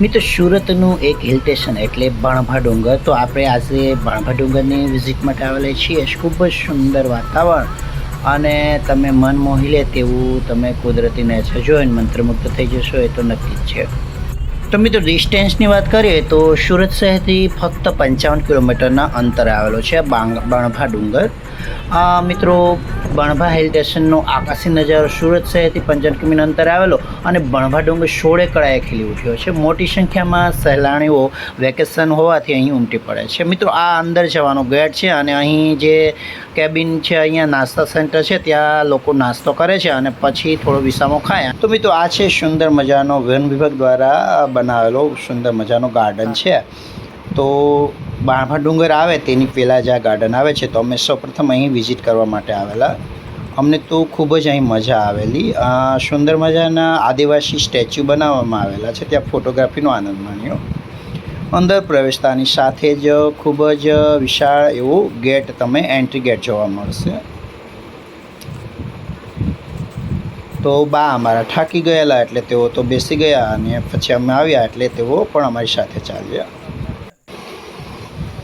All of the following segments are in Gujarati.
મિત્રો, સુરતનું એક હિલ સ્ટેશન એટલે બાણભા ડુંગર. તો આપણે આજે બાણભા ડુંગરની વિઝિટ માટે આવેલા છીએ. ખૂબ જ સુંદર વાતાવરણ. અને તમે મન મોહી લે તેવું તમે કુદરતી નેચર જોઈને મંત્રમુગ્ધ થઈ જશો, એ તો નક્કી જ છે. તો મિત્રો ડિસ્ટન્સની વાત કરીએ તો સુરત શહેરથી ફક્ત પંચાવન કિલોમીટરના અંતરે આવેલો છે બાંગ, બાણભા ડુંગર. મિત્રો બણભા હિલ સ્ટેશનનો આકાશી નજારો સુરત શહેરથી પંચાવન અંતર આવેલો અને બણભા ડુંગર સોળે કળાએ ખીલી ઉઠ્યો છે. મોટી સંખ્યામાં સહેલાણીઓ વેકેશન હોવાથી અહીં ઉમટી પડે છે. મિત્રો, આ અંદર જવાનો ગેટ છે અને અહીં જે કેબિન છે, અહીંયા નાસ્તા સેન્ટર છે, ત્યાં લોકો નાસ્તો કરે છે અને પછી થોડો વિસામો ખાય. તો મિત્રો, આ છે સુંદર મજાનો વન વિભાગ દ્વારા બનાવેલો સુંદર મજાનો ગાર્ડન છે. તો બાણભા ડુંગર આવે તેની પહેલાં જ આ ગાર્ડન આવે છે. તો અમે સૌપ્રથમ અહીં વિઝિટ કરવા માટે આવેલા. અમને તો ખૂબ જ અહીં મજા આવેલી. સુંદર મજાના આદિવાસી સ્ટેચ્યુ બનાવવામાં આવેલા છે. ત્યાં ફોટોગ્રાફીનો આનંદ માણ્યો. અંદર પ્રવેશતાની સાથે જ ખૂબ જ વિશાળ એવું ગેટ તમે એન્ટ્રી ગેટ જોવા મળશે. તો બા અમારા થાકી ગયેલા એટલે તેઓ તો બેસી ગયા અને પછી અમે આવ્યા એટલે તેઓ પણ અમારી સાથે ચાલ્યા.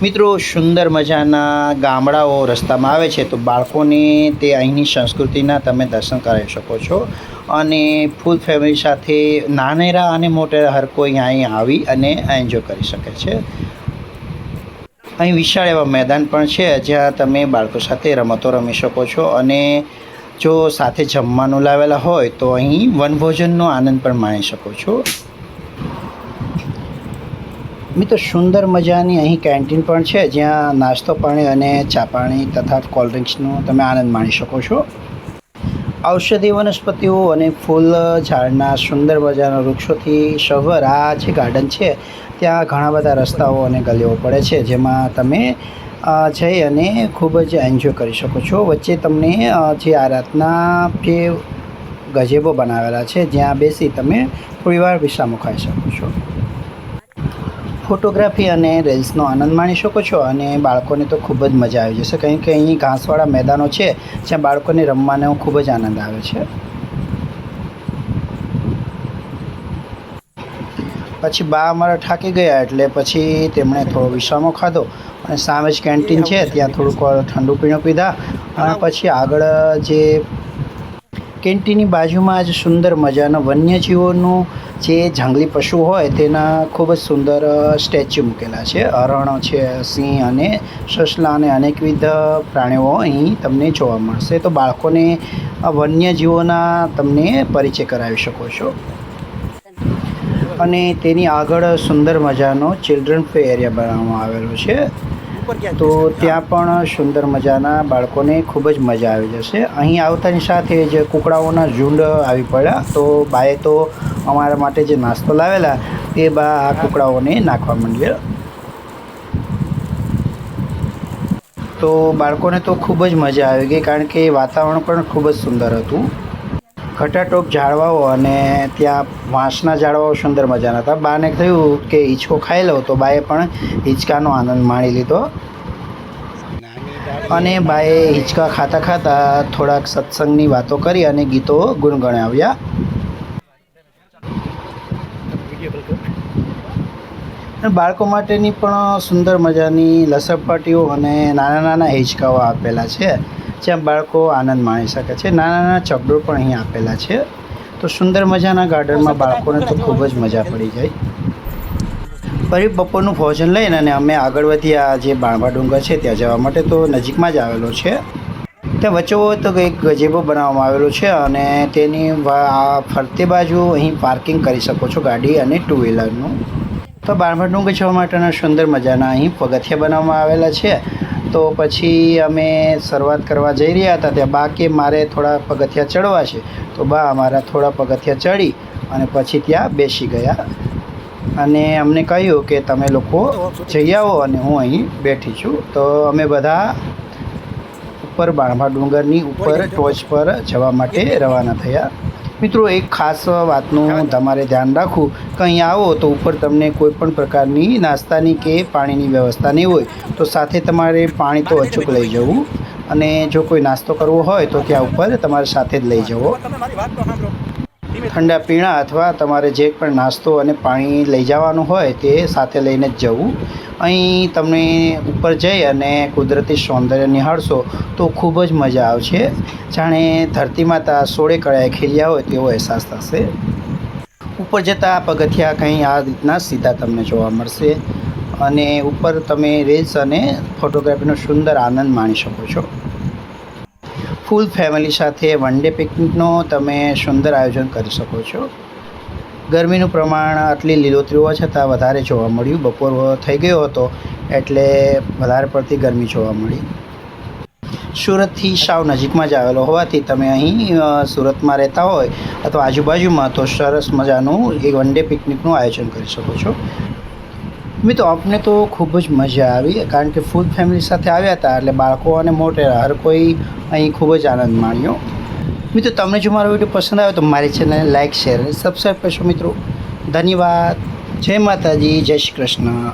મિત્રો, સુંદર મજાના ગામડાઓ રસ્તામાં આવે છે, તો બાળકોને તે અહીંની સંસ્કૃતિના તમે દર્શન કરાવી શકો છો. અને ફૂલ ફેમિલી સાથે નાનેરા અને મોટેરા હર કોઈ અહીં આવી અને એન્જોય કરી શકે છે. અહીં વિશાળ એવા મેદાન પણ છે, જ્યાં તમે બાળકો સાથે રમતો રમી શકો છો અને જો સાથે જમવાનું લાવેલા હોય, તો અહીં વનભોજનનો આનંદ પણ માણી શકો છો. મિત્રો, સુંદર મજાની અહીં કેન્ટીન પણ છે, જ્યાં નાસ્તો પાણી અને ચા પાણી તથા કોલ્ડ ડ્રિંક્સનો તમે આનંદ માણી શકો છો. ઔષધિ, વનસ્પતિઓ અને ફૂલ, ઝાડના સુંદર મજાના વૃક્ષોથી સભર આ જે ગાર્ડન છે, ત્યાં ઘણા બધા રસ્તાઓ અને ગલીઓ પડે છે, જેમાં તમે જઈ અને ખૂબ જ એન્જોય કરી શકો છો. વચ્ચે તમને જે આ રાતના જે ગજેબો બનાવેલા છે, જ્યાં બેસી તમે થોડીવાર વિશ્રામો ખાઈ શકો છો. ફોટોગ્રાફી અને રીલ્સનો આનંદ માણી શકો છો અને બાળકોને તો ખૂબ જ મજા આવી જશે. કારણ કે અહીં ઘાસવાળા મેદાનો છે, જ્યાં બાળકોને રમવાનો ખૂબ જ આનંદ આવે છે. પછી બા અમારા થાકી ગયા એટલે પછી તેમણે થોડો વિશ્રામો ખાધો અને સામે જ કેન્ટીન છે, ત્યાં થોડુંક ઠંડુ પીણું પીધા અને પછી આગળ જે કેન્ટીનની બાજુમાં જ સુંદર મજાના વન્યજીવોનું જે જંગલી પશુ હોય તેના ખૂબ જ સુંદર સ્ટેચ્યુ મૂકેલા છે. હરણ છે, સિંહ અને સસલા અને અનેકવિધ પ્રાણીઓ અહીં તમને જોવા મળશે. તો બાળકોને વન્યજીવોના તમને પરિચય કરાવી શકો છો. અને તેની આગળ સુંદર મજાનો ચિલ્ડ્રન પ્લે એરિયા બનાવવામાં આવેલો છે. તો ત્યાં પણ સુંદર મજાના બાળકોને ખૂબ જ મજા આવી જશે. અહીં આવતાની સાથે જ કુકડાઓના ઝુંડ આવી પડ્યા તો બાએ તો અમારા માટે જે નાસ્તો લાવેલા તે બા આ કુકડાઓને નાખવા માંડ્યા. તો બાળકોને તો ખૂબ જ મજા આવી ગઈ કારણ કે વાતાવરણ પણ ખૂબ જ સુંદર હતું. ઘટાટોપ ઝાડવાઓ અને ત્યાં વાંસના ઝાડવાઓ સુંદર મજાના હતા. બાને થયું કે હિંચકો ખાઈ લઉં તો બાએ પણ હિંચકાનો આનંદ માણી લીધો. અને બાએ હિંચકા ખાતા ખાતા થોડાક સત્સંગની વાતો કરી અને ગીતો ગુણગણાવ્યા. બાળકો માટેની પણ સુંદર મજાની લસરપટ્ટીઓ અને નાના નાના હિંચકાઓ આપેલા છે. જ્યાં બાળકો આનંદ માણી શકે છે. નાના નાના ચબડો પણ અહીં આપેલા છે. તો સુંદર મજાના ગાર્ડનમાં બાળકોને તો ખૂબ જ મજા પડી જાય. ફરી બપોરનું ભોજન લઈને અને અમે આગળ વધ્યા જે બાણવા ડુંગર છે ત્યાં જવા માટે તો નજીકમાં જ આવેલો છે. ત્યાં વચ્ચો તો એક ગજેબો બનાવવામાં આવેલો છે અને તેની આ ફરતે બાજુ અહીં પાર્કિંગ કરી શકો છો ગાડી અને ટુ વ્હીલરનું. તો બાણવા ડુંગર જવા માટેના સુંદર મજાના અહીં પગથિયા બનાવવામાં આવેલા છે. તો પછી અમે શરૂઆત કરવા જઈ રહ્યા હતા, ત્યાં બા કે મારે થોડા પગથિયા ચડવા છે. તો બા અમારા થોડા પગથિયા ચડી અને પછી ત્યાં બેસી ગયા. અને અમને કહ્યું કે તમે લોકો જઈ આવો અને હું અહીં બેઠી છું. તો અમે બધા ઉપર બાણભા ડુંગરની ઉપર ટોચ પર જવા માટે રવાના થયા. મિત્રો એક ખાસ વાતનું તમારે ધ્યાન રાખવું કે અહીં આવો તો ઉપર તમને કોઈ પણ પ્રકારની નાસ્તાની કે પાણીની વ્યવસ્થા નહીં હોય. તો સાથે તમારે પાણી તો અચૂક લઈ જવું અને જો કોઈ નાસ્તો કરવો હોય તો ત્યાં ઉપર તમારે સાથે જ લઈ જવો. ઠંડા પીણા અથવા તમારે જે પણ નાસ્તો અને પાણી લઈ જવાનું હોય તે સાથે લઈને જ જવું. અહીં તમને ઉપર જઈ અને કુદરતી સૌંદર્ય નિહાળશો તો ખૂબ જ મજા આવશે. જાણે ધરતી માતા સોળે કળાએ ખીલ્યા હોય તેવો અહેસાસ થશે. ઉપર જતાં પગથિયા કંઈ આ રીતના સીધા તમને જોવા મળશે અને ઉપર તમે રીલ્સ અને ફોટોગ્રાફીનો સુંદર આનંદ માણી શકો છો. ફૂલ ફેમિલી સાથે વન ડે પિકનિકનો તમે સુંદર આયોજન કરી શકો છો. ગરમીનું પ્રમાણ આટલી લીલોતરી હોવા છતાં વધારે જોવા મળ્યું. બપોર થઈ ગયો હતો એટલે વધારે પડતી ગરમી જોવા મળી. સુરતથી સાવ નજીકમાં જ આવેલો હોવાથી તમે અહીં સુરતમાં રહેતા હોય અથવા આજુબાજુમાં તો સરસ મજાનું એક વન ડે પિકનિકનું આયોજન કરી શકો છો. મિત્રો, આપને તો ખૂબ જ મજા આવી, કારણ કે ફૂલ ફેમિલી સાથે આવ્યા હતા એટલે બાળકો અને મોટેરા હર કોઈ અહીં ખૂબ જ આનંદ માણ્યો. મિત્રો, તમને જો મારો વીડિયો પસંદ આવ્યો તો મારી ચેનલને લાઇક શેર સબસ્ક્રાઈબ કરશો મિત્રો. ધન્યવાદ. જય માતાજી, જય શ્રી કૃષ્ણ.